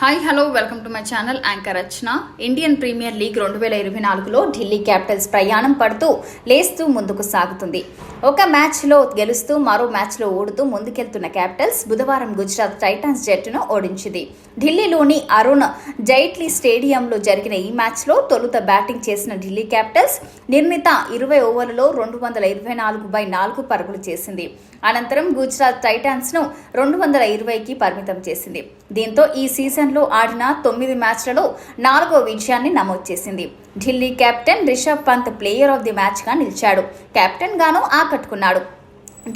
Hi hello welcome to my channel anchor Rachana Indian Premier League రెండు వేల ఇరవై నాలుగులో ఢిల్లీ క్యాపిటల్స్ ప్రయాణం పడుతూ లేస్తూ ముందుకు సాగుతుంది. ఒక మ్యాచ్లో గెలుస్తూ మరో మ్యాచ్లో ఓడుతూ ముందుకెళ్తున్న క్యాపిటల్స్ బుధవారం గుజరాత్ టైటాన్స్ జట్టును ఓడించింది. ఢిల్లీలోని అరుణ్ జైట్లీ స్టేడియంలో జరిగిన ఈ మ్యాచ్లో తొలుత బ్యాటింగ్ చేసిన ఢిల్లీ క్యాపిటల్స్ నిర్మిత ఇరవై ఓవర్లలో రెండు వందల ఇరవై నాలుగు బై నాలుగు పరుగులు చేసింది. అనంతరం గుజరాత్ టైటాన్స్ను రెండు వందల ఇరవైకి పరిమితం చేసింది. దీంతో ఈ సీజన్ సీజన్లో ఆడిన తొమ్మిది మ్యాచ్లలో నాలుగో విజయాన్ని నమోదు చేసింది. Delhi captain Rishabh Pant player of the మ్యాచ్గా నిలిచాడు. కెప్టెన్ గాను ఆకట్టుకున్నాడు.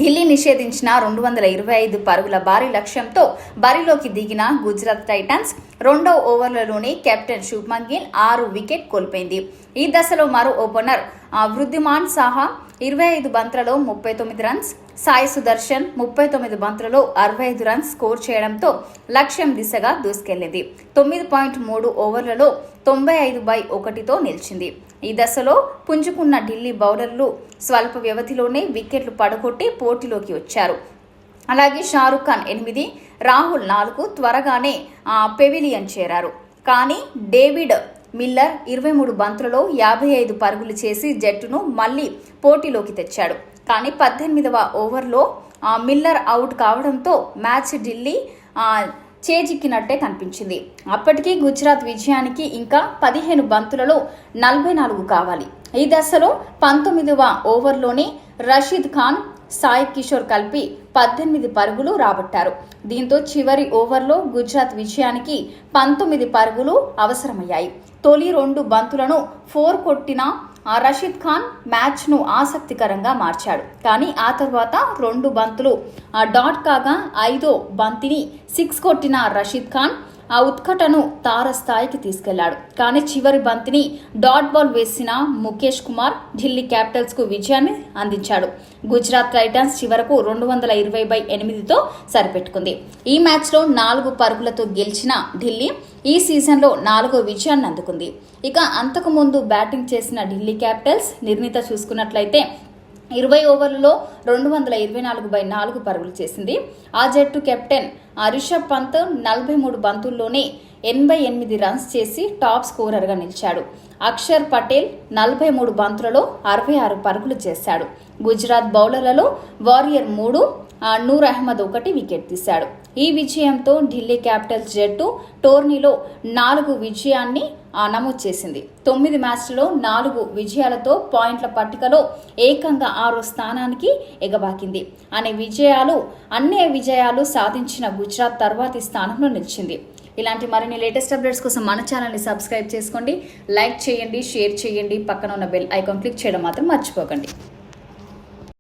ఢిల్లీ నిషేధించిన రెండు వందల ఇరవై ఐదు పరుగుల భారీ లక్ష్యంతో బరిలోకి దిగిన గుజరాత్ టైటన్స్ రెండో ఓవర్లలోనే కెప్టెన్ శుభ్మన్ గిల్ ఆరు వికెట్ కోల్పోయింది. ఈ దశలో మరో ఓపెనర్ వృద్ధిమాన్ సాహా ఇరవై ఐదు బంతులలో ముప్పై తొమ్మిది రన్స్ సాయి సుదర్శన్ ముప్పై తొమ్మిది బంతులలో అరవై ఐదు రన్స్ స్కోర్ చేయడంతో లక్ష్యం దిశగా దూసుకెళ్ళింది. తొమ్మిది పాయింట్ మూడు ఓవర్లలో తొంభై ఐదు బై ఒకటితో నిలిచింది. ఈ దశలో పుంజుకున్న ఢిల్లీ బౌలర్లు స్వల్ప వ్యవధిలోనే వికెట్లు పడగొట్టి పోటీలోకి వచ్చారు. అలాగే షారుఖ్ ఖాన్ ఎనిమిది రాహుల్ నాలుగు త్వరగానే పెవిలియన్ చేరారు. కానీ డేవిడ్ మిల్లర్ ఇరవై మూడు బంతులలో యాభై ఐదు పరుగులు చేసి జట్టును మళ్ళీ పోటీలోకి తెచ్చాడు. కానీ పద్దెనిమిదవ ఓవర్లో మిల్లర్ అవుట్ కావడంతో మ్యాచ్ ఢిల్లీ చేజిక్కినట్టే కనిపించింది. అప్పటికీ గుజరాత్ విజయానికి ఇంకా పదిహేను బంతులలో నలభై నాలుగు కావాలి. ఈ దశలో పంతొమ్మిదవ ఓవర్లోనే రషీద్ ఖాన్ సాయి కిషోర్ కలిపి పద్దెనిమిది పరుగులు రాబట్టారు. దీంతో చివరి ఓవర్లో గుజరాత్ విజయానికి పంతొమ్మిది పరుగులు అవసరమయ్యాయి. తొలి రెండు బంతులను ఫోర్ కొట్టిన ఆ రషీద్ ఖాన్ మ్యాచ్ను ఆసక్తికరంగా మార్చాడు. కానీ ఆ తర్వాత రెండు బంతులు ఆ డాట్ కాగా ఐదో బంతిని సిక్స్ కొట్టిన రషీద్ ఖాన్ ఆ ఉత్కటను తారస్థాయికి తీసుకెళ్ళాడు. కానీ చివరి బంతిని డాట్ బాల్ వేసిన ముఖేష్ కుమార్ ఢిల్లీ క్యాపిటల్స్కు విజయాన్ని అందించాడు. గుజరాత్ టైటాన్స్ చివరకు రెండు వందల ఇరవై బై ఎనిమిదితో సరిపెట్టుకుంది. ఈ మ్యాచ్లో నాలుగు పరుగులతో గెలిచిన ఢిల్లీ ఈ సీజన్లో నాలుగో విజయాన్ని అందుకుంది. ఇక అంతకుముందు బ్యాటింగ్ చేసిన ఢిల్లీ క్యాపిటల్స్ నిర్ణీత చూసుకున్నట్లయితే ఇరవై ఓవర్లలో రెండు వందల ఇరవై నాలుగు బై నాలుగు పరుగులు చేసింది. ఆ జట్టు కెప్టెన్ ఆ రిషబ్ పంత్ నలభై మూడు బంతుల్లోనే ఎనభై ఎనిమిది రన్స్ చేసి టాప్ స్కోరర్గా నిలిచాడు. అక్షర్ పటేల్ నలభై మూడు బంతులలో అరవై ఆరు పరుగులు చేశాడు. గుజరాత్ బౌలర్లలో వారియర్ మూడు నూర్ అహ్మద్ ఒకటి వికెట్ తీశాడు. ఈ విజయంతో ఢిల్లీ క్యాపిటల్స్ జట్టు టోర్నీలో నాలుగు విజయాన్ని ఆ, నమోదు చేసింది. తొమ్మిది మ్యాచ్లో నాలుగు విజయాలతో పాయింట్ల పట్టికలో ఏకంగా ఆరో స్థానానికి ఎగబాకింది. అనే విజయాలు అన్ని విజయాలు సాధించిన గుజరాత్ తర్వాతి స్థానంలో నిలిచింది. ఇలాంటి మరిన్ని లేటెస్ట్ అప్డేట్స్ కోసం మన ఛానల్ని సబ్స్క్రైబ్ చేసుకోండి. లైక్ చేయండి షేర్ చేయండి. పక్కన ఉన్న బెల్ ఐకాన్ క్లిక్ చేయడం మాత్రం మర్చిపోకండి.